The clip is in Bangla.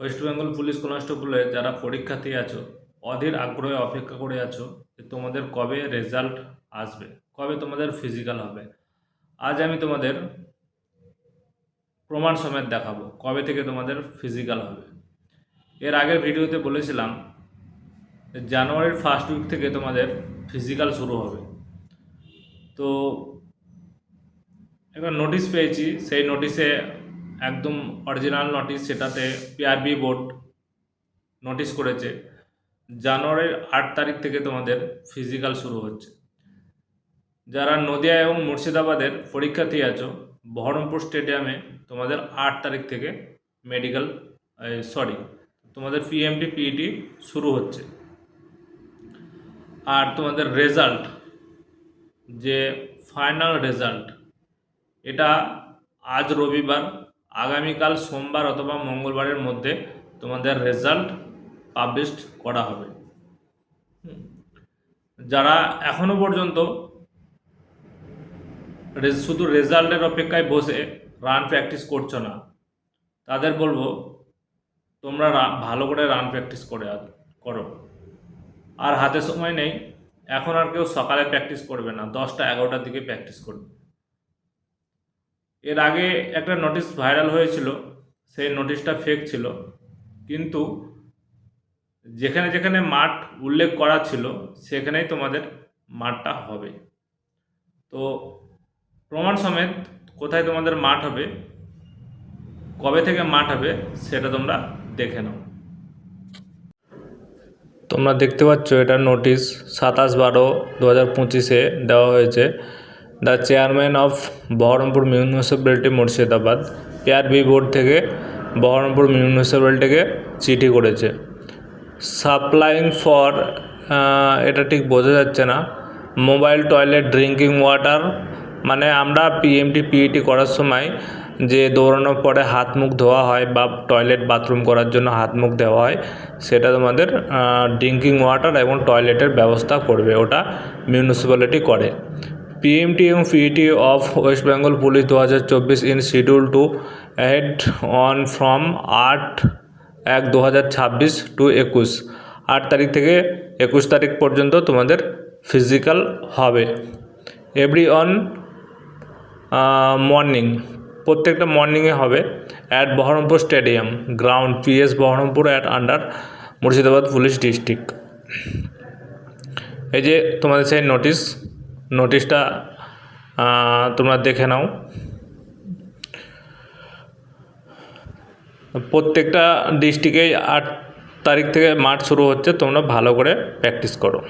ওয়েস্ট বেঙ্গল পুলিশ কনস্টেবলে যারা পরীক্ষার্থী আছো, অধীর আগ্রহে অপেক্ষা করে আছো যে তোমাদের কবে রেজাল্ট আসবে, কবে তোমাদের ফিজিক্যাল হবে। আজ আমি তোমাদের প্রমাণ সমেত দেখাবো কবে থেকে তোমাদের ফিজিক্যাল হবে। এর আগের ভিডিওতে বলেছিলাম জানুয়ারির ফার্স্ট উইক থেকে তোমাদের ফিজিক্যাল শুরু হবে। তো একটা নোটিশ পেয়েছি, সেই নোটিশে একদম অরিজিনাল নোটিশ সেটাতে পিআরবি বোর্ড নোটিশ করেছে। জানুয়ারির আট তারিখ থেকে তোমাদের ফিজিক্যাল শুরু হচ্ছে। যারা নদিয়া এবং মুর্শিদাবাদের পরীক্ষার্থী আছো, বহরমপুর স্টেডিয়ামে তোমাদের আট তারিখ থেকে মেডিকেল সরি তোমাদের P M T P E T E শুরু হচ্ছে। আর তোমাদের রেজাল্ট যে ফাইনাল রেজাল্ট এটা আজ রবিবার আগামীকাল সোমবার অথবা মঙ্গলবারের মধ্যে তোমাদের রেজাল্ট পাবলিশড করা হবে। যারা এখনও পর্যন্ত শুধু রেজাল্টের অপেক্ষায় বসে রান প্র্যাকটিস করছ না, তাদের বলব তোমরা ভালো করে রান প্র্যাকটিস করে করো আর হাতে সময় নেই, এখন আর কেউ সকালে প্র্যাকটিস করবে না, দশটা এগারোটার দিকে প্র্যাকটিস করবে এর আগে একটা নোটিশ ভাইরাল হয়েছিল, সেই নোটিশটা ফেক ছিল। কিন্তু যেখানে যেখানে মাঠ উল্লেখ করা ছিল, সেখানেই তোমাদের মাঠটা হবে। তো প্রমাণ সমেত কোথায় তোমাদের মাঠ হবে, কবে থেকে মাঠ হবে, সেটা তোমরা দেখে নাও। তোমরা দেখতে পাচ্ছ, এটা নোটিশ সাতাশ বারো দু হাজার পঁচিশে দেওয়া হয়েছে। The chairman of Baharampur municipality Murshidabad PRB board থেকে বহরমপুর মিউনিসিপ্যালিটিকে চিঠি করেছে। সাপ্লাইং ফর এটা ঠিক বোঝা যাচ্ছে না। মোবাইল টয়লেট ড্রিঙ্কিং ওয়াটার মানে আমরা পিএমটি পিইটি করার সময় যে দৌড়ানোর পরে হাত মুখ ধোয়া হয় বা টয়লেট বাথরুম করার জন্য হাত মুখ দেওয়া হয়, সেটা তোমাদের ড্রিঙ্কিং ওয়াটার এবং টয়লেটের ব্যবস্থা করবে, ওটা মিউনিসিপ্যালিটি করে। পিএমটি এবং PET of West Bengal police দু হাজার চব্বিশ in schedule to head on from আট এক দু হাজার ছাব্বিশ টু একুশ। আট তারিখ থেকে একুশ তারিখ পর্যন্ত তোমাদের ফিজিক্যাল হবে। এভরি অন মর্নিং প্রত্যেকটা মর্নিংয়ে হবে at Baharampur stadium ground PS Baharampur at under Murshidabad police district এই যে তোমাদের সেই নোটিশ নোটিশটা তোমরা দেখে নাও। প্রত্যেকটা ডিস্ট্রিক্টেই আট তারিখ থেকে মাঠ শুরু হচ্ছে, তোমরা ভালো করে প্র্যাকটিস করো।